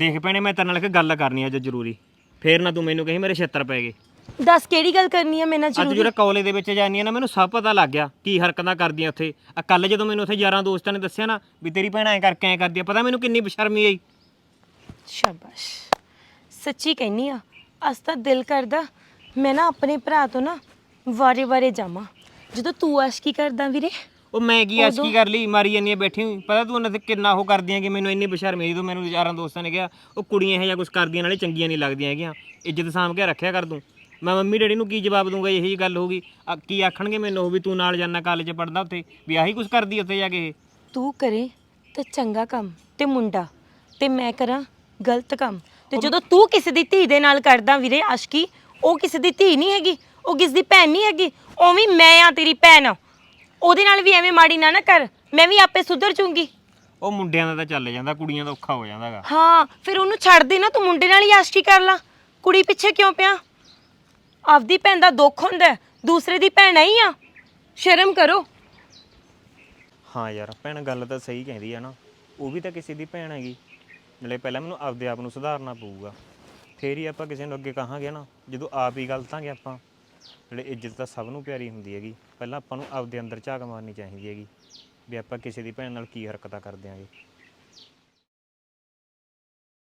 ਦੇਖ ਭੈਣੇ ਮੈਂ ਤੇਰੇ ਨਾਲ ਇੱਕ ਗੱਲ ਕਰਨੀ ਅੱਜ ਜ਼ਰੂਰੀ। ਫੇਰ ਨਾ ਤੂੰ ਮੈਨੂੰ ਕਹੀਂ ਮੇਰੇ ਛੇਤਰ ਪੈ ਗਏ। ਦੱਸ ਕਿਹੜੀ ਗੱਲ ਕਰਨੀ ਹੈ ਮੇਰੇ ਨਾਲ ਅੱਜ ਜ਼ਰੂਰੀ? ਜਿਹੜਾ ਕਾਲਜ ਦੇ ਵਿੱਚ ਜਾਨੀ ਆ ਨਾ ਮੈਨੂੰ ਸਭ ਪਤਾ ਲੱਗ ਗਿਆ ਕੀ ਹਰਕਤਾਂ ਕਰਦੀਆਂ ਉੱਥੇ। ਆ ਕੱਲ ਜਦੋਂ ਮੈਨੂੰ ਉੱਥੇ ਯਾਰਾਂ ਦੋਸਤਾਂ ਨੇ ਦੱਸਿਆ ਨਾ ਵੀ ਤੇਰੀ ਭੈਣ ਐ ਕਰਕੇ ਐ ਕਰਦੀ ਆ ਪਤਾ ਮੈਨੂੰ ਕਿੰਨੀ ਬੇਸ਼ਰਮੀ ਆਈ। ਸ਼ਾਬਾਸ਼। ਸੱਚੀ ਕਹਿਨੀ ਆ ਅਸ ਤਾਂ ਦਿਲ ਕਰਦਾ ਮੈਂ ਨਾ ਆਪਣੇ ਭਰਾ ਤੋਂ ਨਾ ਵਾਰੇ ਵਾਰੇ ਜਾਵਾਂ। ਜਦੋਂ ਤੂੰ ਆਸ਼ਕੀ ਕਰਦਾ ਵੀਰੇ। ਉਹ ਮੈਂ ਕੀ ਆਸ਼ਕੀ ਕਰ ਲਈ? ਮਾਰੀ ਜਾਨੀ ਆ ਬੈਠੀ ਹੋਈ। ਪਤਾ ਤੂੰ ਉਹਨਾਂ ਤੇ ਕਿੰਨਾ ਉਹ ਕਰਦੀਆਂ ਕਿ ਮੈਨੂੰ ਇੰਨੀ ਬੇਸ਼ਰਮੀ ਜਦੋਂ ਮੈਨੂੰ ਯਾਰਾਂ ਦੋਸਤਾਂ ਨੇ ਕਿਹਾ ਉਹ ਕੁੜੀਆਂ ਇਹ ਜਿਹਾ ਕੁਝ ਕਰਦੀਆਂ ਨਾਲੇ ਚੰਗੀਆਂ ਨਹੀਂ ਲੱਗਦੀਆਂ ਹੈਗੀਆਂ। ਇੱਜ਼ਤ ਸਾਂਭ ਕੇ ਰੱਖਿਆ ਕਰ ਤੂੰ। ਮੈਂ ਮੰਮੀ ਡੈਡੀ ਨੂੰ ਕੀ ਜਵਾਬ ਦੂੰਗਾ ਇਹੀ ਗੱਲ ਹੋਊਗੀ ਆ ਕੀ ਆਖਣਗੇ ਮੈਨੂੰ? ਉਹ ਵੀ ਤੂੰ ਨਾਲ ਜਾਣਾ ਕਾਲਜ ਪੜਦਾ ਉੱਥੇ ਵੀ ਆਹੀ ਕੁਝ ਕਰਦੀ ਉੱਥੇ ਜਾ ਕੇ? ਤੂੰ ਕਰੇ ਤੇ ਚੰਗਾ ਕੰਮ ਤੇ ਮੁੰਡਾ ਤੇ ਮੈਂ ਕਰਾਂ ਗਲਤ ਕੰਮ। ਤੇ ਜਦੋਂ ਤੂੰ ਕਿਸੇ ਦੀ ਧੀ ਦੇ ਨਾਲ ਕਰਦਾ ਵੀਰੇ ਆਸ਼ਕੀ ਉਹ ਕਿਸੇ ਦੀ ਧੀ ਨਹੀਂ ਹੈਗੀ ਉਹ ਕਿਸ ਦੀ ਭੈਣ ਨਹੀਂ ਹੈਗੀ ਉਵੇਂ ਮੈਂ ਆ ਤੇਰੀ ਭੈਣ। ਉਹਦੇ ਨਾਲ ਵੀ ਐਵੇਂ ਮਾੜੀ ਨਾ ਨਾ ਕਰ ਮੈਂ ਵੀ ਆਪੇ ਸੁਧਰ ਜੂੰਗੀ। ਉਹ ਮੁੰਡਿਆਂ ਦਾ ਤਾਂ ਚੱਲ ਜਾਂਦਾ ਕੁੜੀਆਂ ਦਾ ਔਖਾ ਹੋ ਜਾਂਦਾਗਾ। ਹਾਂ ਫਿਰ ਉਹਨੂੰ ਛੱਡ ਦੇ ਨਾ ਤੂੰ ਮੁੰਡੇ ਨਾਲ ਹੀ ਆਸ਼ਕੀ ਕਰ ਲਾ। ਕੁੜੀ ਪਿੱਛੇ ਕਿਉਂ ਪਿਆ? ਆਪਦੀ ਭੈਣ ਦਾ ਦੁੱਖ ਹੁੰਦਾ ਹੈ, ਦੂਸਰੇ ਦੀ ਭੈਣ ਹੀ ਆ। ਸ਼ਰਮ ਕਰੋ। ਹਾਂ ਯਾਰ ਭੈਣ ਗੱਲ ਤਾਂ ਸਹੀ ਕਹਿੰਦੀ ਆ ਨਾ ਉਹ ਵੀ ਤਾਂ ਕਿਸੇ ਦੀ ਭੈਣ ਹੈਗੀ। ਨਾਲੇ ਪਹਿਲਾਂ ਮੈਨੂੰ ਆਪਦੇ ਆਪ ਨੂੰ ਸੁਧਾਰਨਾ ਪਊਗਾ। ਫੇਰ ਹੀ ਆਪਾਂ ਕਿਸੇ ਨੂੰ ਅੱਗੇ ਕਹਾਂਗੇ ਨਾ ਜਦੋਂ ਆਪ ਹੀ ਗਲਤਾਂਗੇ ਆਪਾਂ। ਜਿਹੜੇ ਇੱਜ਼ਤ ਤਾਂ ਸਭ ਨੂੰ ਪਿਆਰੀ ਹੁੰਦੀ ਹੈਗੀ। ਪਹਿਲਾਂ ਆਪਾਂ ਨੂੰ ਆਪਦੇ ਅੰਦਰ ਝਾਕ ਮਾਰਨੀ ਚਾਹੀਦੀ ਹੈਗੀ ਵੀ ਆਪਾਂ ਕਿਸੇ ਦੀ ਭੈਣ ਨਾਲ ਕੀ ਹਰਕਤਾਂ ਕਰਦੇ ਆਂਗੇ।